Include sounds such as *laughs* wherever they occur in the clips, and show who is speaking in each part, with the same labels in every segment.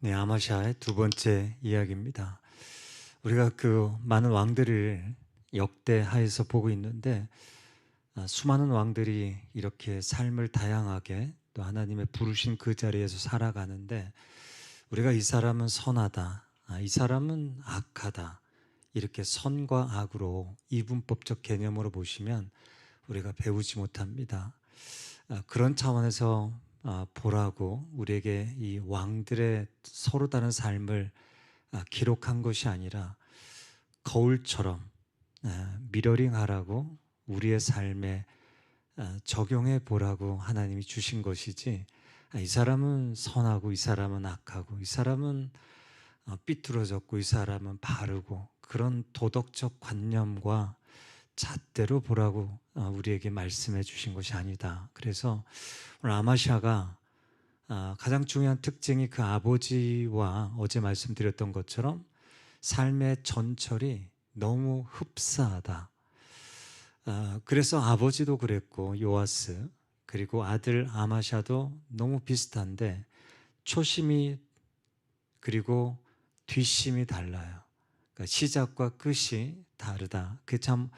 Speaker 1: 네, 아마샤의 두 번째 이야기입니다. 우리가 그 많은 왕들을 역대하에서 보고 있는데 아, 수많은 왕들이 이렇게 삶을 다양하게 또 하나님의 부르신 그 자리에서 살아가는데 우리가 이 사람은 선하다, 아, 이 사람은 악하다 이렇게 선과 악으로 이분법적 개념으로 보시면 우리가 배우지 못합니다. 아, 그런 차원에서 아, 보라고 우리에게 이 왕들의 서로 다른 삶을 아, 기록한 것이 아니라 거울처럼 아, 미러링하라고 우리의 삶에 아, 적용해 보라고 하나님이 주신 것이지 아, 이 사람은 선하고 이 사람은 악하고 이 사람은 어, 삐뚤어졌고 이 사람은 바르고 그런 도덕적 관념과 잣대로 보라고 어, 우리에게 말씀해 주신 것이 아니다. 그래서 오늘 아마샤가 아, 가장 중요한 특징이 그 아버지와 어제 말씀드렸던 것처럼 삶의 전철이 너무 흡사하다. 아, 그래서 아버지도 그랬고 요아스 그리고 아들 아마샤도 너무 비슷한데 초심이 그리고 뒷심이 달라요. 그러니까 시작과 끝이 다르다. 그 참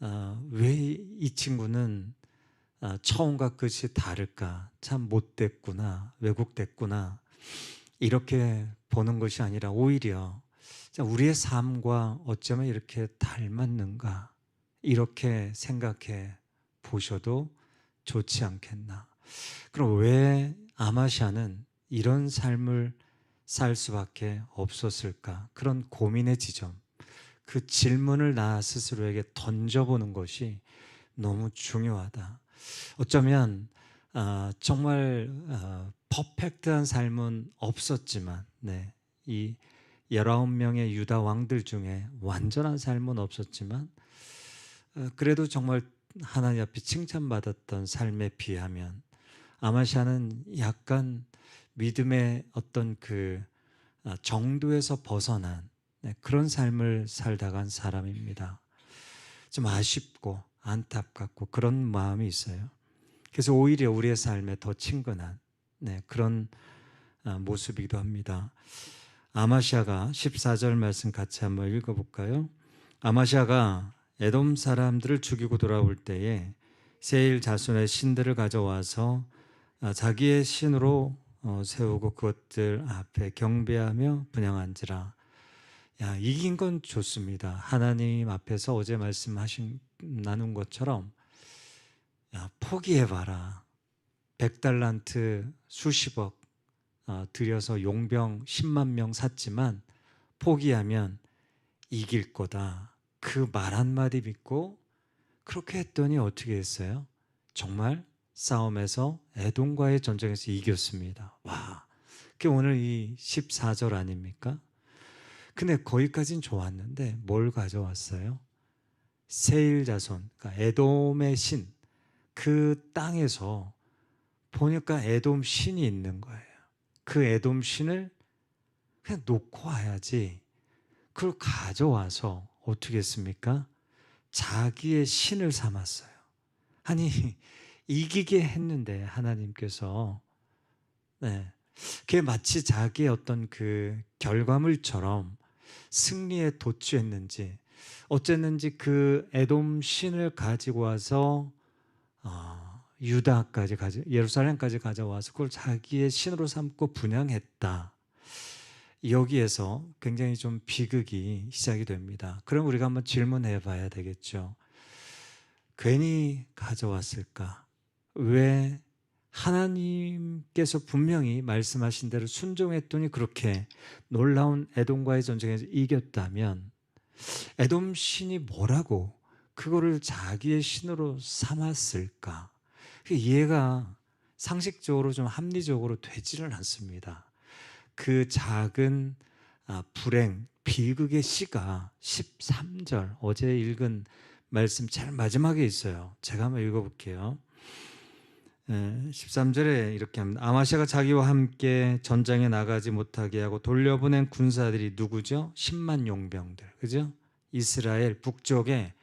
Speaker 1: 어, 왜이 친구는 어, 처음과 끝이 다를까? 참 못됐구나, 왜곡됐구나. 이렇게 보는 것이 아니라 오히려 자, 우리의 삶과 어쩌면 이렇게 닮았는가? 이렇게 생각해 보셔도 좋지 않겠나? 그럼 왜 아마샤는 이런 삶을 살 수밖에 없었을까? 그런 고민의 지점, 그 질문을 나 스스로에게 던져보는 것이 너무 중요하다. 어쩌면 아, 정말 아, 퍼펙트한 삶은 없었지만, 네, 이 열아홉 명의 유다 왕들 중에 완전한 삶은 없었지만, 어, 그래도 정말 하나님 앞에 칭찬받았던 삶에 비하면 아마샤는 약간 믿음의 어떤 그 아, 정도에서 벗어난 네, 그런 삶을 살다간 사람입니다. 좀 아쉽고 안타깝고 그런 마음이 있어요. 그래서 오히려 우리의 삶에 더 친근한 네, 그런 아, 모습이기도 합니다. 아마샤가 14절 말씀 같이 한번 읽어볼까요? 아마샤가 에돔 사람들을 죽이고 돌아올 때에 세일 자손의 신들을 가져와서 아, 자기의 신으로 어, 세우고 그것들 앞에 경배하며 분양한지라. 야 이긴 건 좋습니다. 하나님 앞에서 어제 말씀하신 나눈 것처럼 야 포기해봐라. 백달란트 수십억 어, 들여서 용병 10만 명 샀지만 포기하면 이길 거다. 그 말 한마디 믿고 그렇게 했더니 어떻게 했어요? 정말 싸움에서 에돔과의 전쟁에서 이겼습니다. 와, 그게 오늘 이 14절 아닙니까? 근데 거기까진 좋았는데 뭘 가져왔어요? 세일 자손, 그러니까 에돔의 신, 그 땅에서 보니까 에돔 신이 있는 거예요. 그 에돔 신을 그냥 놓고 와야지. 그걸 가져와서 어떻게 했습니까? 자기의 신을 삼았어요. 아니, *laughs* 이기게 했는데 하나님께서 네. 그게 마치 자기의 어떤 그 결과물처럼 승리에 도취했는지 어쨌는지 그 에돔 신을 가지고 와서 어, 유다까지 가져 예루살렘까지 가져와서 그걸 자기의 신으로 삼고 분양했다. 여기에서 굉장히 좀 비극이 시작이 됩니다. 그럼 우리가 한번 질문해 봐야 되겠죠. 괜히 가져왔을까? 왜 하나님께서 분명히 말씀하신 대로 순종했더니 그렇게 놀라운 에돔과의 전쟁에서 이겼다면 에돔 신이 뭐라고 그거를 자기의 신으로 삼았을까? 이해가 상식적으로 좀 합리적으로 되지는 않습니다. 그 작은 아, 불행, 비극의 시가 13절 어제 읽은 말씀 제일 마지막에 있어요. 제가 한번 읽어볼게요. 13절에 이렇게 합니다. 아마샤가 자기와 함께 전장에 나가지 못하게 하고 돌려보낸 군사들이 누구죠? 10만 용병들. 그죠? 이스라엘 북쪽에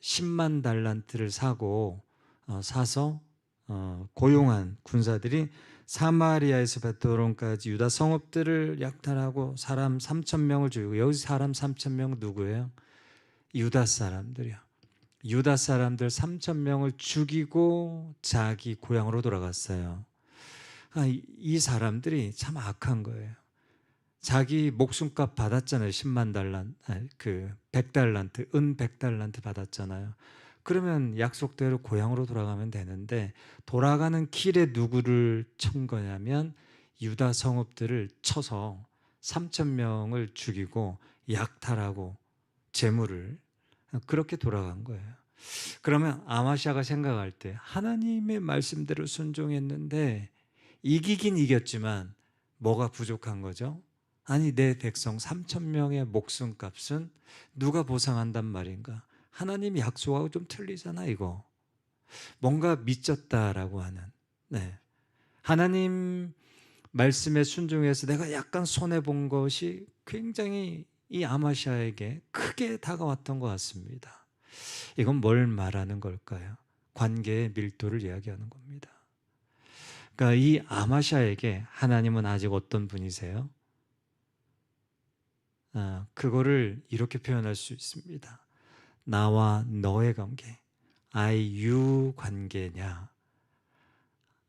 Speaker 1: 10만 달란트를 사고 어, 사서 어, 고용한 군사들이 사마리아에서 베드론까지 유다 성읍들을 약탈하고 사람 3천 명을 죽이고 여기 사람 3천 명 누구예요? 유다 사람들이요. 유다 사람들 3천 명을 죽이고 자기 고향으로 돌아갔어요. 아, 이- 이 사람들이 참 악한 거예요. 자기 목숨값 받았잖아요. 10만 달란, 아니, 그 100달란트, 은 100달란트 받았잖아요. 그러면 약속대로 고향으로 돌아가면 되는데 돌아가는 길에 누구를 친 거냐면 유다 성읍들을 쳐서 3천 명을 죽이고 약탈하고 재물을 그렇게 돌아간 거예요. 그러면 아마샤가 생각할 때 하나님의 말씀대로 순종했는데 이기긴 이겼지만 뭐가 부족한 거죠? 아니 내 백성 3천 명의 목숨값은 누가 보상한단 말인가? 하나님이 약속하고 좀 틀리잖아 이거. 뭔가 미쳤다라고 하는. 네. 하나님 말씀에 순종해서 내가 약간 손해 본 것이 굉장히 이 아마샤에게 크게 다가왔던 것 같습니다. 이건 뭘 말하는 걸까요? 관계의 밀도를 이야기하는 겁니다. 그러니까 이 아마샤에게 하나님은 아직 어떤 분이세요? 아, 그거를 이렇게 표현할 수 있습니다. 나와 너의 관계, I you 관계냐,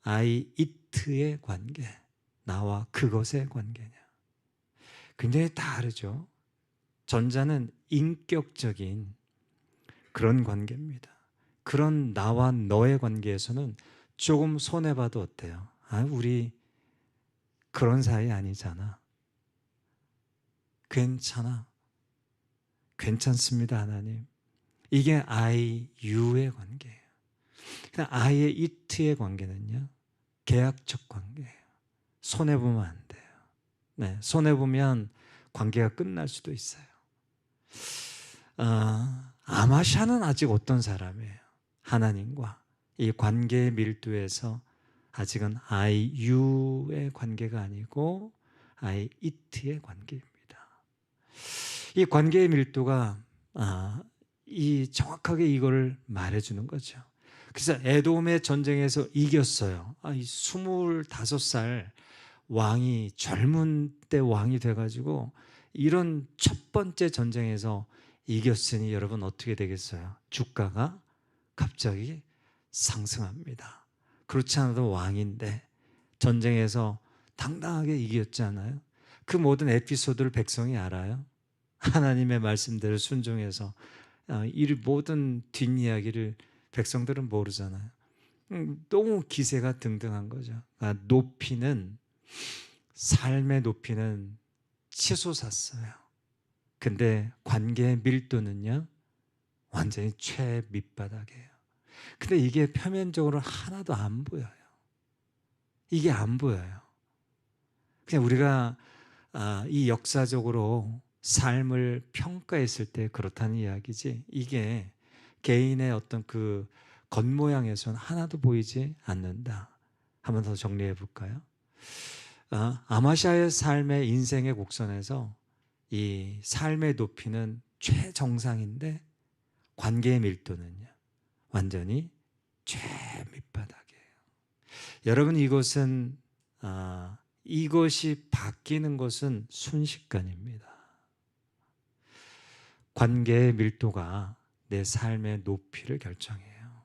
Speaker 1: I it의 관계, 나와 그것의 관계냐. 굉장히 다르죠. 전자는 인격적인 그런 관계입니다. 그런 나와 너의 관계에서는 조금 손해봐도 어때요? 아, 우리 그런 사이 아니잖아. 괜찮아. 괜찮습니다, 하나님. 이게 I, you의 관계예요. 그냥 I의 it의 관계는요, 계약적 관계예요. 손해보면 안 돼요. 네, 손해보면 관계가 끝날 수도 있어요. 아, 아마샤는 아직 어떤 사람이에요? 하나님과 이 관계의 밀도에서 아직은 I, you의 관계가 아니고 I, it의 관계입니다. 이 관계의 밀도가 아, 이 정확하게 이거를 말해주는 거죠. 그래서 에돔의 전쟁에서 이겼어요. 아, 이 25살 왕이 젊은 때 왕이 돼가지고 이런 첫 번째 전쟁에서 이겼으니 여러분 어떻게 되겠어요? 주가가 갑자기 상승합니다. 그렇지 않아도 왕인데 전쟁에서 당당하게 이겼지 않아요? 그 모든 에피소드를 백성이 알아요. 하나님의 말씀대로 순종해서 아, 이 모든 뒷이야기를 백성들은 모르잖아요. 음, 너무 기세가 등등한 거죠. 아, 높이는 삶의 높이는 치솟았어요. 근데 관계의 밀도는요 완전히 최 밑바닥이에요. 근데 이게 표면적으로 하나도 안 보여요. 이게 안 보여요. 그냥 우리가 아, 이 역사적으로 삶을 평가했을 때 그렇다는 이야기지. 이게 개인의 어떤 그 겉모양에서는 하나도 보이지 않는다. 한번 더 정리해 볼까요? 아, 아마샤의 삶의 인생의 곡선에서 이 삶의 높이는 최정상인데 관계의 밀도는요 완전히 최밑바닥이에요. 여러분 이것은 아, 이것이 바뀌는 것은 순식간입니다. 관계의 밀도가 내 삶의 높이를 결정해요.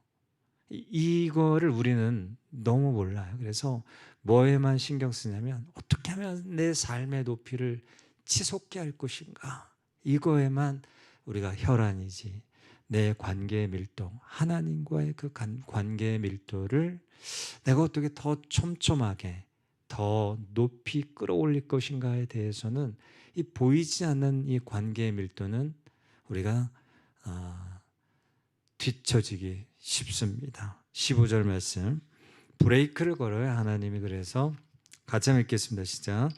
Speaker 1: 이- 이거를 우리는 너무 몰라요. 그래서 뭐에만 신경 쓰냐면 어떻게 하면 내 삶의 높이를 치솟게 할 것인가 이거에만 우리가 혈안이지 내 관계의 밀도 하나님과의 그 관- 관계의 밀도를 내가 어떻게 더 촘촘하게 더 높이 끌어올릴 것인가에 대해서는 이 보이지 않는 이 관계의 밀도는 우리가 아, 뒤처지기 쉽습니다. 15절 말씀 브레이크를 걸어요 하나님이 그래서 같이 읽겠습니다. 시작.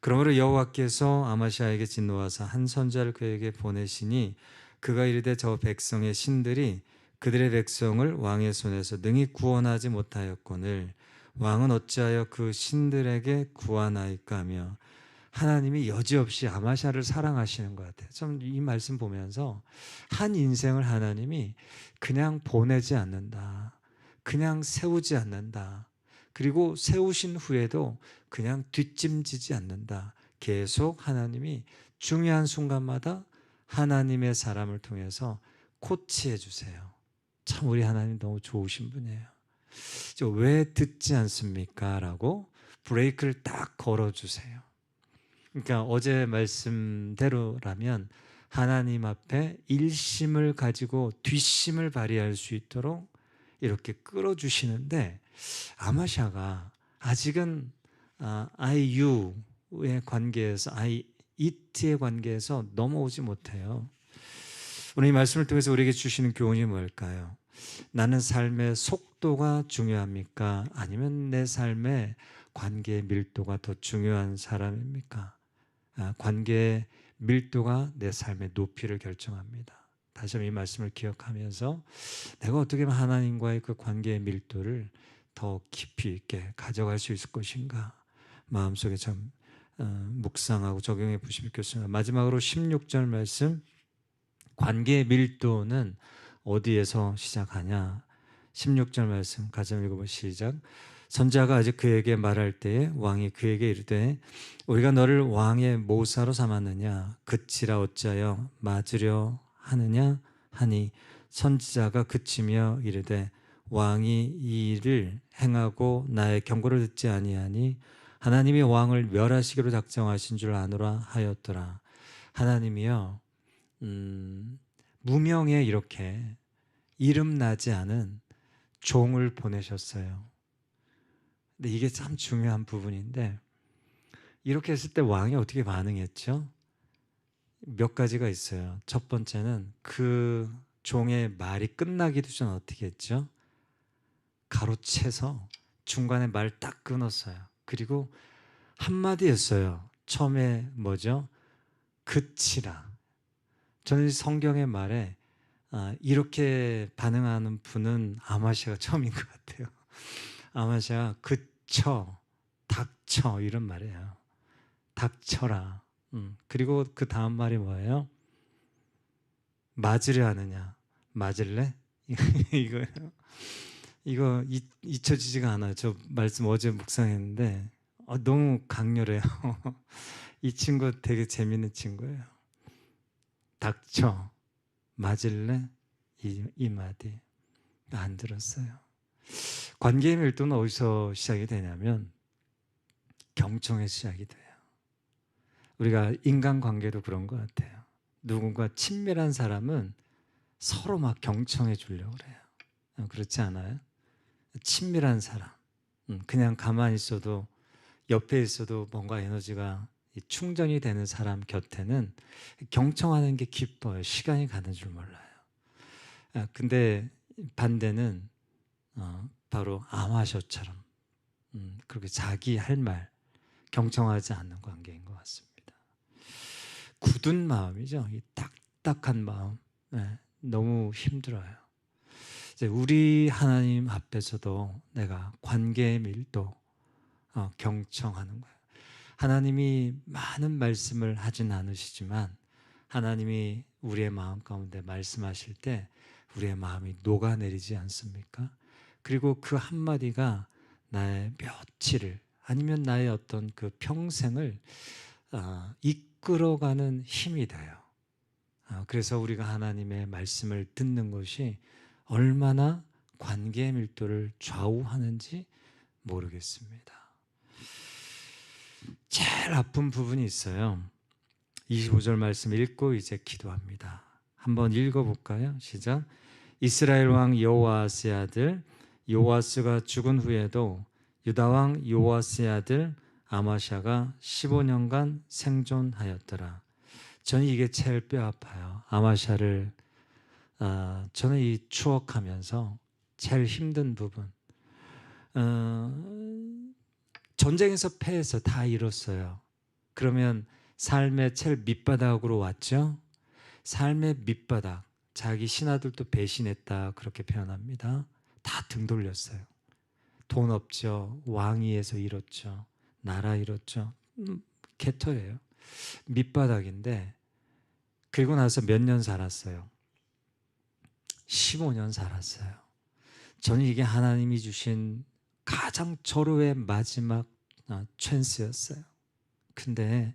Speaker 1: 그러므로 여호와께서 아마시아에게 진노하사 한 선자를 그에게 보내시니 그가 이르되 저 백성의 신들이 그들의 백성을 왕의 손에서 능히 구원하지 못하였거늘 왕은 어찌하여 그 신들에게 구하나이까 하며 하나님이 여지없이 아마샤를 사랑하시는 것 같아요. 좀이 말씀 보면서 한 인생을 하나님이 그냥 보내지 않는다. 그냥 세우지 않는다. 그리고 세우신 후에도 그냥 뒷짐지지 않는다. 계속 하나님이 중요한 순간마다 하나님의 사람을 통해서 코치해 주세요. 참 우리 하나님 너무 좋으신 분이에요. 저왜 듣지 않습니까? 라고 브레이크를 딱 걸어 주세요. 그러니까 어제 말씀대로라면 하나님 앞에 일심을 가지고 뒷심을 발휘할 수 있도록 이렇게 끌어주시는데 아마샤가 아직은 아, I, you의 관계에서 I, it의 관계에서 넘어오지 못해요. 오늘 이 말씀을 통해서 우리에게 주시는 교훈이 뭘까요? 나는 삶의 속도가 중요합니까? 아니면 내 삶의 관계의 밀도가 더 중요한 사람입니까? 아, 관계의 밀도가 내 삶의 높이를 결정합니다. 다시 한번 이 말씀을 기억하면서 내가 어떻게 하면 하나님과의 그 관계의 밀도를 더 깊이 있게 가져갈 수 있을 것인가? 마음속에 참 어, 묵상하고 적용해 보시면 좋겠습니다. 마지막으로 16절 말씀. 관계의 밀도는 어디에서 시작하냐? 16절 말씀 가정 읽어보 시작. 선자가 아직 그에게 말할 때에 왕이 그에게 이르되 우리가 너를 왕의 모사로 삼았느냐? 그치라 어찌하여 맞으려 하느냐 하니 선지자가 그치며 이르되 왕이 이 일을 행하고 나의 경고를 듣지 아니하니 하나님이 왕을 멸하시기로 작정하신 줄 아노라 하였더라 하나님이요 음, 무명에 이렇게 이름 나지 않은 종을 보내셨어요. 근데 이게 참 중요한 부분인데 이렇게 했을 때 왕이 어떻게 반응했죠? 몇 가지가 있어요. 첫 번째는 그 종의 말이 끝나기도 전 어떻게 했죠? 가로채서 중간에 말 딱 끊었어요. 그리고 한마디 했어요. 처음에 뭐죠? 그치라. 저는 이 성경의 말에 아, 이렇게 반응하는 분은 아마시아가 *laughs* 처음인 것 같아요. 아마시아가 그쳐, 닥쳐 이런 말이에요. 닥쳐라. 음, 그리고 그 다음 말이 뭐예요? 맞으려 하느냐? 맞을래? *laughs* 이거예요. 이거 잊, 잊혀지지가 않아요. 저 말씀 어제 묵상했는데 어, 너무 강렬해요. *laughs* 이 친구 되게 재밌는 친구예요. 닥쳐. 맞을래? 이, 이 마디 안 들었어요. 관계의 밀도는 어디서 시작이 되냐면 경청에 시작이 돼요. 우리가 인간 관계도 그런 것 같아요. 누군가 친밀한 사람은 서로 막 경청해 주려고 그래요. 어, 그렇지 않아요? 친밀한 사람, 음, 그냥 가만히 있어도 옆에 있어도 뭔가 에너지가 충전이 되는 사람 곁에는 경청하는 게 기뻐요. 시간이 가는 줄 몰라요. 아, 근데 반대는 어, 바로 아마셔처럼 음, 그렇게 자기 할 말 경청하지 않는 관계인 것 같습니다. 굳은 마음이죠. 이 딱딱한 마음. 네, 너무 힘들어요. 우리 하나님 앞에서도 내가 관계의 밀도 어, 경청하는 거예요. 하나님이 많은 말씀을 하진 않으시지만 하나님이 우리의 마음 가운데 말씀하실 때 우리의 마음이 녹아내리지 않습니까? 그리고 그 한마디가 나의 며칠을 아니면 나의 어떤 그 평생을 어, 이끌어가는 힘이 돼요. 어, 그래서 우리가 하나님의 말씀을 듣는 것이 얼마나 관계의 밀도를 좌우하는지 모르겠습니다. 제일 아픈 부분이 있어요. 25절 말씀 읽고 이제 기도합니다. 한번 읽어볼까요? 시작. 이스라엘 왕 여호아스의 아들 요아스가 죽은 후에도 유다 왕 요아스의 아들 아마샤가 15년간 생존하였더라. 저는 이게 제일 뼈 아파요. 아마샤를 어, 저는 이 추억하면서 제일 힘든 부분. 어, 전쟁에서 패해서 다 잃었어요. 그러면 삶의 제일 밑바닥으로 왔죠. 삶의 밑바닥. 자기 신하들도 배신했다 그렇게 표현합니다. 다 등 돌렸어요. 돈 없죠. 왕위에서 잃었죠. 나라 잃었죠. 음, 개터예요. 밑바닥인데 그리고 나서 몇 년 살았어요. 15년 살았어요. 저는 이게 하나님이 주신 가장 절호의 마지막 아, 찬스였어요. 근데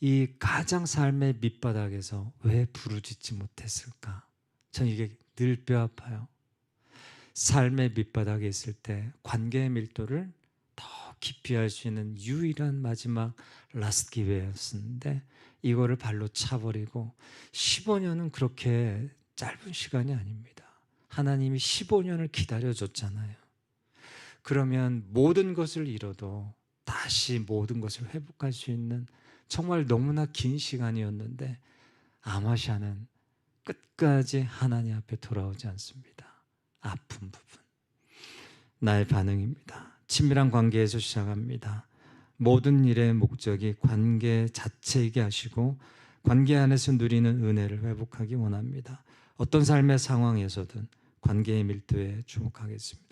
Speaker 1: 이 가장 삶의 밑바닥에서 왜 부르짖지 못했을까? 전 이게 늘 뼈 아파요. 삶의 밑바닥에 있을 때 관계의 밀도를 더 깊이 할수 있는 유일한 마지막 라스트 기회였었는데 이거를 발로 차버리고 15년은 그렇게 짧은 시간이 아닙니다. 하나님이 15년을 기다려줬잖아요. 그러면 모든 것을 잃어도 다시 모든 것을 회복할 수 있는 정말 너무나 긴 시간이었는데 아마샤는 끝까지 하나님 앞에 돌아오지 않습니다. 아픈 부분. 나의 반응입니다. 친밀한 관계에서 시작합니다. 모든 일의 목적이 관계 자체이게 하시고 관계 안에서 누리는 은혜를 회복하기 원합니다. 어떤 삶의 상황에서든 관계의 밀도에 주목하겠습니다.